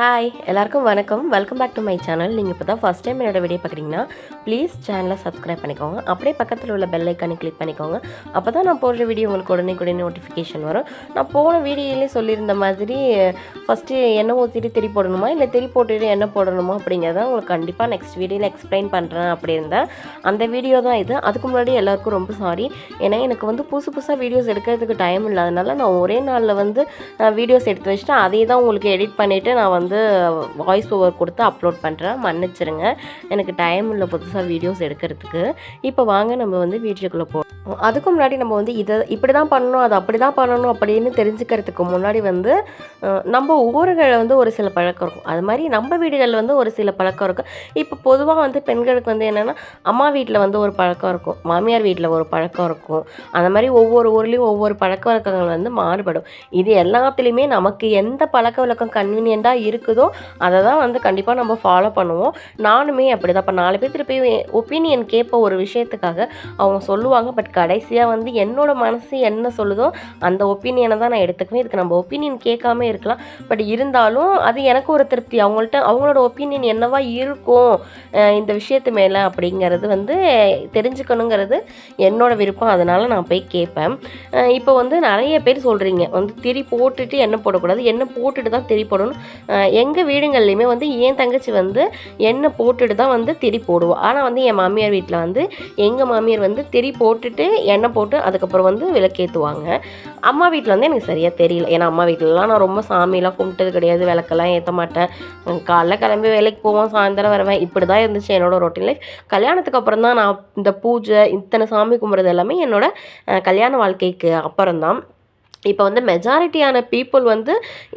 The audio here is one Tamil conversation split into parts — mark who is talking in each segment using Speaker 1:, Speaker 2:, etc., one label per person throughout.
Speaker 1: ஹாய் எல்லாருக்கும் வணக்கம். Welcome back to my channel நீங்கள் இப்போ தான் ஃபஸ்ட் டைம் என்னோட வீடியோ பார்க்குறீங்கன்னா ப்ளீஸ் சேனலை சப்ஸ்கிரைப் பண்ணிக்கோங்க. அப்படியே பக்கத்தில் உள்ள பெல் ஐக்கானை கிளிக் பண்ணிக்கோங்க. அப்போ தான் நான் போடுற வீடியோ உங்களுக்கு உடனே உடனே நோட்டிஃபிகேஷன் வரும். நான் போன வீடியோலேயே சொல்லியிருந்த மாதிரி ஃபஸ்ட்டு எண்ணெய் ஊற்றிட்டு திரி போடணுமா? இல்லை திரி போட்டுட்டு எண்ணெய் போடணுமா? அப்படிங்கிறத உங்களுக்கு கண்டிப்பாக நெக்ஸ்ட் வீடியோவில் எக்ஸ்பிளைன் பண்ணுறேன் அப்படி இருந்தேன் அந்த வீடியோ தான் இது. அதுக்கு முன்னாடி எல்லாருக்கும் ரொம்ப சாரி ஏன்னா எனக்கு வந்து புதுசு புதுசாக வீடியோஸ் எடுக்கிறதுக்கு டைம் இல்லாதனால நான் ஒரே நாளில் வந்து வீடியோஸ் எடுத்து வச்சுட்டு அதே தான் உங்களுக்கு எடிட் பண்ணிவிட்டு நான் வந்து வந்து வாய்ஸ் ஓவர் கொடுத்து அப்லோட் பண்ணுறேன் மன்னிச்சிருங்க. எனக்கு டைம் இல்லை புதுசாக வீடியோஸ் எடுக்கிறதுக்கு. இப்போ வாங்க நம்ம வந்து வீடியோக்குள்ளே போ அதுக்கு முன்னாடி நம்ம வந்து இதை இப்படி தான் பண்ணணும் அது அப்படி தான் பண்ணணும் அப்படின்னு தெரிஞ்சுக்கிறதுக்கு முன்னாடி வந்து நம்ம ஊர்களில் வந்து ஒரு சில பழக்கம் இருக்கும். அது மாதிரி நம்ம வீடுகளில் வந்து ஒரு சில பழக்கம் இருக்கும். இப்போ பொதுவாக வந்து பெண்களுக்கு வந்து என்னென்னா அம்மா வீட்டில் வந்து ஒரு பழக்கம் இருக்கும். மாமியார் வீட்டில் ஒரு பழக்கம் இருக்கும். அந்த மாதிரி ஒவ்வொரு ஊர்லேயும் ஒவ்வொரு பழக்க வழக்கங்கள் வந்து மாறுபடும். இது எல்லாத்துலேயுமே நமக்கு எந்த பழக்க வழக்கம் கன்வீனியண்ட்டாக இருக்குதோ அதை தான் வந்து கண்டிப்பாக நம்ம ஃபாலோ பண்ணுவோம். நானுமே அப்படி தான் இப்போ நாலு பேர் திருப்பி ஒப்பீனியன் கேட்ப ஒரு விஷயத்துக்காக அவங்க சொல்லுவாங்க. பட் கடைசியாக வந்து என்னோட மனசு என்ன சொல்லுதோ அந்த ஒப்பீனியனை தான் நான் எடுத்துக்குவேன். இதுக்கு நம்ம ஒப்பீனியன் கேட்காம இருக்கலாம். பட் இருந்தாலும் அது எனக்கு ஒரு திருப்தி. அவங்கள்ட்ட அவங்களோட ஒப்பீனியன் என்னவா இருக்கும் இந்த விஷயத்து மேலே அப்படிங்கிறது வந்து தெரிஞ்சுக்கணுங்கிறது என்னோட விருப்பம். அதனால் நான் போய் கேட்பேன். இப்போ வந்து நிறைய பேர் சொல்கிறீங்க வந்து திரி போட்டுட்டு எண்ணெய் போடக்கூடாது. எண்ணெய் போட்டுட்டு தான் திரி போடணும். எங்கள் வீடுங்கள்லையுமே வந்து என் தங்கச்சி வந்து எண்ணெய் போட்டுட்டு தான் வந்து திரி போடுவோம் ஆனால் வந்து என் மாமியார் வீட்டில் வந்து எங்கள் மாமியார் வந்து திரி போட்டுட்டு எண்ணெய் போட்டு அதுக்கப்புறம் வந்து விளக்கேற்றுவாங்க அம்மா வீட்டில் வந்து எனக்கு சரியாக தெரியல. ஏன்னா அம்மா வீட்டிலலாம் நான் ரொம்ப சாமியெல்லாம் கும்பிட்டது கிடையாது. விளக்கெல்லாம் ஏற்ற மாட்டேன். காலைல கிளம்பி வேலைக்கு போவோம் சாயந்தரம் வருவேன். இப்படி தான் இருந்துச்சு என்னோடய ரொட்டீன் லைஃப் கல்யாணத்துக்கு அப்புறம் தான் நான் இந்த பூஜை இத்தனை சாமி கும்பிட்றது எல்லாமே என்னோடய கல்யாண வாழ்க்கைக்கு அப்புறம் தான் இப்போ வந்து மெஜாரிட்டியான பீப்புள் வந்து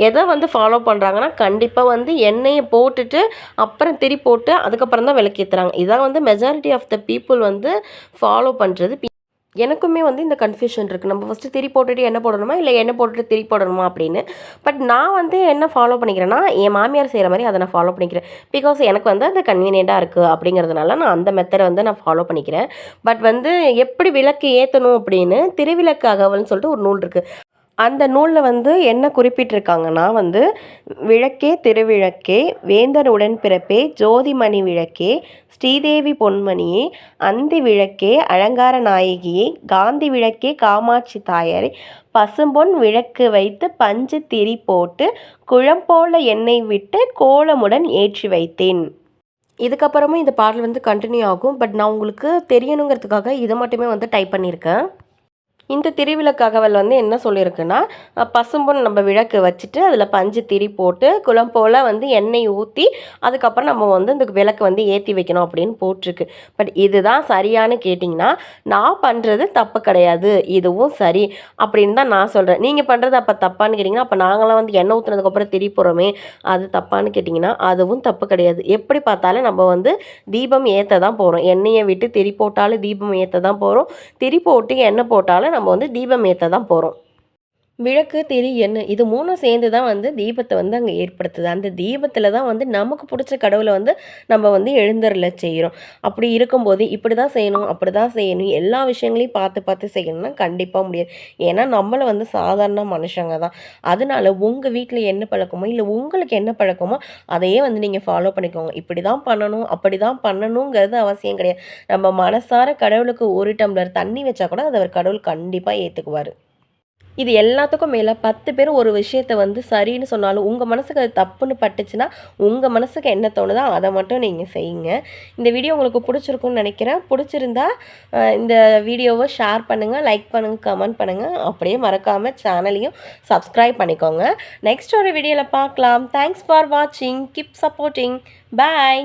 Speaker 1: எதை வந்து ஃபாலோ பண்ணுறாங்கன்னா கண்டிப்பாக வந்து எண்ணெயை போட்டுட்டு அப்புறம் திரி போட்டு அதுக்கப்புறம் தான் விளக்கேற்றுறாங்க இதான் வந்து மெஜாரிட்டி ஆஃப் த பீப்புள் வந்து ஃபாலோ பண்ணுறது எனக்குமே வந்து இந்த கன்ஃபியூஷன் இருக்குது நம்ம ஃபஸ்ட்டு திரி போட்டுட்டு எண்ணெய் போடணுமா இல்லை எண்ணெய் போட்டுட்டு திரி போடணுமா அப்படின்னு. பட் நான் வந்து என்ன ஃபாலோ பண்ணிக்கிறேன்னா என் மாமியார் செய்கிற மாதிரி அதை நான் ஃபாலோ பண்ணிக்கிறேன். பிகாஸ் எனக்கு வந்து அது கன்வீனியண்ட்டாக இருக்குது அப்படிங்கிறதுனால நான் அந்த மெத்தடை வந்து நான் ஃபாலோ பண்ணிக்கிறேன். பட் வந்து எப்படி விளக்கு ஏற்றணும் அப்படின்னு திருவிளக்கு அகவல்னு சொல்லிட்டு ஒரு நூல் இருக்குது அந்த நூலில் வந்து என்ன குறிப்பிட்டிருக்காங்கன்னா வந்து விளக்கே திருவிளக்கே வேந்தர் உடன்பிறப்பே ஜோதிமணி விளக்கே ஸ்ரீதேவி பொன்மணியே அந்தி விளக்கே அலங்கார நாயகியே காந்தி விளக்கே காமாட்சி தாயாரே பசும்பொன் விளக்கு வைத்து பஞ்சு திரி போட்டு குழம் போல எண்ணெய் விட்டு கோலமுடன் ஏற்றி வைத்தேன். இதுக்கப்புறமும் இந்த பாடல் வந்து கண்டினியூ ஆகும். பட் நான் உங்களுக்கு தெரியணுங்கிறதுக்காக இதை மட்டுமே வந்து டைப் பண்ணியிருக்கேன். இந்த திருவிளக்ககவல் வந்து என்ன சொல்லியிருக்குன்னா பசும்பொன் நம்ம விளக்கு வச்சுட்டு அதில் பஞ்சு திரி போட்டு குளம் போல் வந்து எண்ணெய் ஊற்றி அதுக்கப்புறம் நம்ம வந்து இந்த விளக்கு வந்து ஏற்றி வைக்கணும் அப்படின்னு போட்டிருக்கு. பட் இதுதான் சரியான்னு கேட்டிங்கன்னா நான் பண்ணுறது தப்பு கிடையாது இதுவும் சரி அப்படின்னு தான் நான் சொல்கிறேன் நீங்கள் பண்ணுறது அப்போ தப்பான்னு கேட்டிங்கன்னா அப்போ நாங்களாம் வந்து எண்ணெய் ஊற்றுனதுக்கப்புறம் திரி போகிறோமே அது தப்பான்னு கேட்டிங்கன்னா அதுவும் தப்பு கிடையாது. எப்படி பார்த்தாலும் நம்ம வந்து தீபம் ஏற்ற தான் போகிறோம் எண்ணெயை விட்டு திரி போட்டாலும் தீபம் ஏற்ற தான் போகிறோம் திரி போட்டு எண்ணெய் போட்டாலும் நம்ம நம்ம வந்து தீபம் ஏற்ற தான் போகிறோம் விளக்கு திரி எண்ணெய் இது மூணும் சேர்ந்து தான் வந்து தீபத்தை வந்து அங்கே ஏற்படுத்துது. அந்த தீபத்தில் தான் வந்து நமக்கு பிடிச்ச கடவுளை வந்து நம்ம வந்து எழுந்தரில் செய்கிறோம் அப்படி இருக்கும்போது இப்படி தான் செய்யணும் அப்படி தான் செய்யணும். எல்லா விஷயங்களையும் பார்த்து பார்த்து செய்யணும்னா கண்டிப்பாக முடியாது. ஏன்னா நம்மளை வந்து சாதாரண மனுஷங்க தான். அதனால உங்கள் வீட்டில் என்ன பழக்கமோ இல்லை உங்களுக்கு என்ன பழக்கமோ அதையே வந்து நீங்கள் ஃபாலோ பண்ணிக்கோங்க. இப்படி தான் பண்ணணும் அப்படி தான் பண்ணணுங்கிறது அவசியம் கிடையாது. நம்ம மனசார கடவுளுக்கு ஒரு டம்ளர் தண்ணி வச்சா கூட அதை அவர் கடவுள் கண்டிப்பாக ஏற்றுக்குவார் இது எல்லாத்துக்கும் மேலே பத்து பேர் ஒரு விஷயத்தை வந்து சரின்னு சொன்னாலும் உங்கள் மனசுக்கு அது தப்புன்னு பட்டுச்சுன்னா உங்கள் மனசுக்கு என்ன தோணுதோ அதை மட்டும் நீங்கள் செய்யுங்க. இந்த வீடியோ உங்களுக்கு பிடிச்சிருக்குன்னு நினைக்கிறேன். பிடிச்சிருந்தா இந்த வீடியோவை ஷேர் பண்ணுங்கள் லைக் பண்ணுங்கள் கமெண்ட் பண்ணுங்கள் அப்படியே மறக்காமல் சேனலையும் சப்ஸ்கிரைப் பண்ணிக்கோங்க. நெக்ஸ்ட் ஒரு வீடியோவில் பார்க்கலாம். தேங்க்ஸ் ஃபார் வாட்சிங் கிப் சப்போர்ட்டிங் பாய்